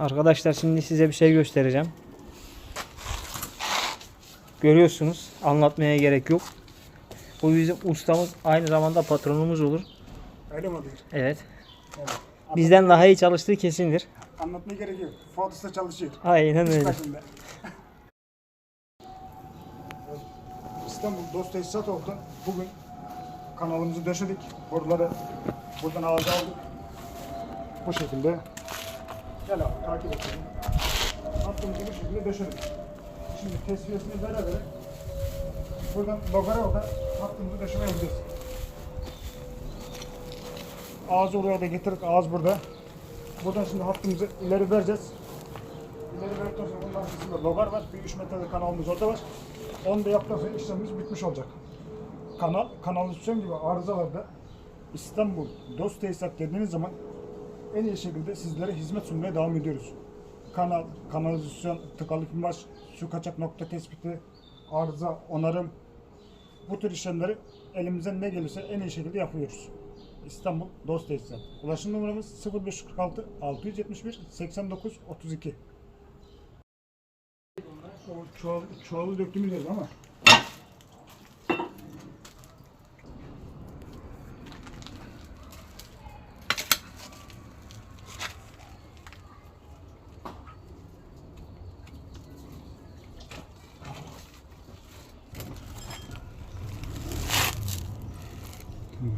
Arkadaşlar şimdi size bir şey göstereceğim. Görüyorsunuz. Anlatmaya gerek yok. Bu bizim ustamız aynı zamanda patronumuz olur. Öyle mi oluyor? Evet. Evet. Bizden daha iyi çalıştığı kesindir. Anlatmaya gerek yok. Fuat Usta çalışıyor. Aynen öyle. İstanbul Dost Tesisat oldu. Bugün kanalımızı döşedik. Boruları buradan ağaca aldık. Bu şekilde. Gel abi takip et. Hattımızı bu şekilde döşedik. Şimdi tesviyesini vere vere buradan logara orada hattımızı döşeme yapacağız. Ağzı oraya da getirdik. Ağız burada. Buradan şimdi hattımızı ileri vereceğiz. İleri verdikten sonra bunun arkasında logar var. Bir 3 metrelik kanalımız orada var. Onu da yaptıktan sonra işlemimiz bitmiş olacak. Kanal, kanalizasyon gibi arızalarda İstanbul DOS tesisat dediğiniz zaman en iyi şekilde sizlere hizmet sunmaya devam ediyoruz. Kanal, kanalizasyon, tıkalık imaj, su kaçak nokta tespiti, arıza, onarım, bu tür işlemleri elimizden ne gelirse en iyi şekilde yapıyoruz. İstanbul Dost Tesisat. Ulaşım numaramız 0546 671 89 32. O çuval, çuvalı döktüğümüz yer ama Şimdi